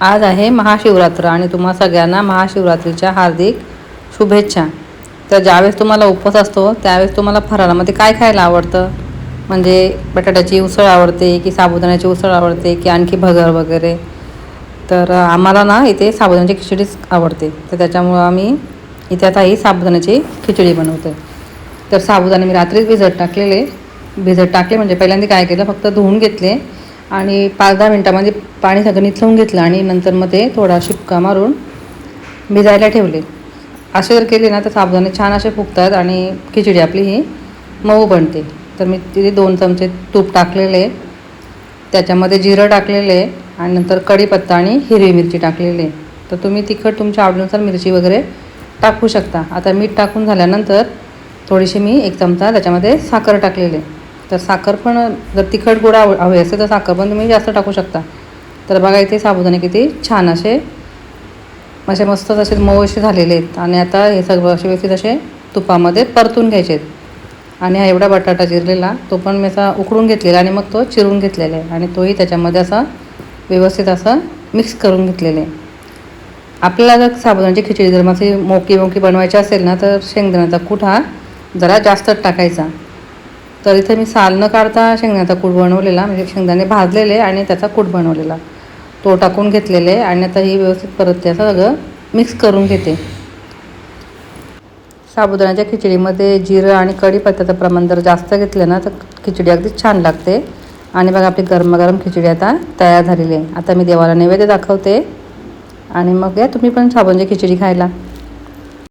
आज आहे महाशिवरात्र आणि तुम्हा सगळ्यांना महाशिवरात्रीच्या हार्दिक शुभेच्छा. तर ज्यावेळेस तुम्हाला उपवास असतो त्यावेळेस तुम्हाला फराळामध्ये काय खायला आवडतं? म्हणजे बटाट्याची उसळ आवडते की साबुदाण्याची उसळ आवडते की आणखी भगर वगैरे? तर आम्हाला ना इथे साबुदाण्याची खिचडीच आवडते. तर त्याच्यामुळं आम्ही इथे आता ही साबुदाण्याची खिचडी बनवते तर साबुदाणे मी रात्रीच भिजत टाकलेले. भिजत टाकले म्हणजे पहिल्यांदा काय केलं? फक्त धुवून घेतले. आणि पाच दहा मिनटामध्ये पाणी सगळं निथळून घेतलं आणि नंतर मग ते थोडा शिपका मारून भिजायला ठेवले असे जर केले ना तर साबुदाणे छान असे फुगतात आणि खिचडी आपली ही मऊ बनते तर मी तिथे दोन चमचे तूप टाकलेले त्याच्यामध्ये जिरं टाकलेले आणि नंतर कढीपत्ता आणि हिरवी मिरची टाकलेली आहे. तर तुम्ही तिखट तुमच्या आवडीनुसार मिरची वगैरे टाकू शकता आता मीठ टाकून झाल्यानंतर थोडीशी मी एक चमचा त्याच्यामध्ये साखर टाकलेली आहे. तर साखर पण जर तिखट गोड आव हवे असेल तर साखर पण तुम्ही जास्त टाकू शकता. तर बघा इथे साबुदाणे किती छान असे असे मस्त असे मऊ असे झालेले आहेत. आणि आता हे सगळं असे व्यवस्थित असे तुपामध्ये परतून घ्यायचे आहेत. आणि हा एवढा बटाटा चिरलेला तो पण मी असा उकडून घेतलेला आणि मग तो चिरून घेतलेला आहे. आणि तोही त्याच्यामध्ये असा व्यवस्थित असं मिक्स करून घेतलेले आहे. आपल्याला जर साबुदाण्याची खिचडी जर माझी मोकी मोकी बनवायची असेल ना तर शेंगदाण्याचा कूट हा जरा जास्तच टाकायचा. तर इथे मी साल न काढता शेंगदाण्याचा कूट बनवलेला म्हणजे शेंगदाणे भाजलेले आणि त्याचा कूट बनवलेला. तो टाकून घेतलेले आणि आता ही व्यवस्थित परत त्याचं सगळं मिक्स करून घेते. साबुदाण्याच्या खिचडीमध्ये जिरं आणि कढीपत्त्याचं प्रमाण जर जास्त घेतलं ना तर खिचडी अगदी छान लागते. आणि बघा आपली गरमागरम खिचडी आता तयार झालेली आहे. आता मी देवाला नैवेद्य दाखवते. आणि मग या तुम्ही पण साबणची खिचडी खायला.